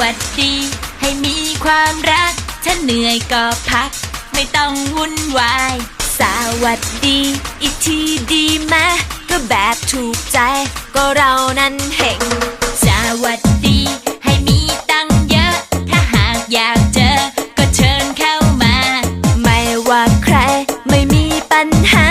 วัสดี ให้มีความรัก ถ้าเหนื่อยก็พัก ไม่ต้องวุ่นวาย สวัสดี อีกทีดีไหมก็แบบถูกใจ ก็เรานั้นเห็นสวัสดี ให้มีตังเยอะ ถ้าหากอยากเจอ ก็เชิญเข้ามา ไม่ว่าใครไม่มีปัญหา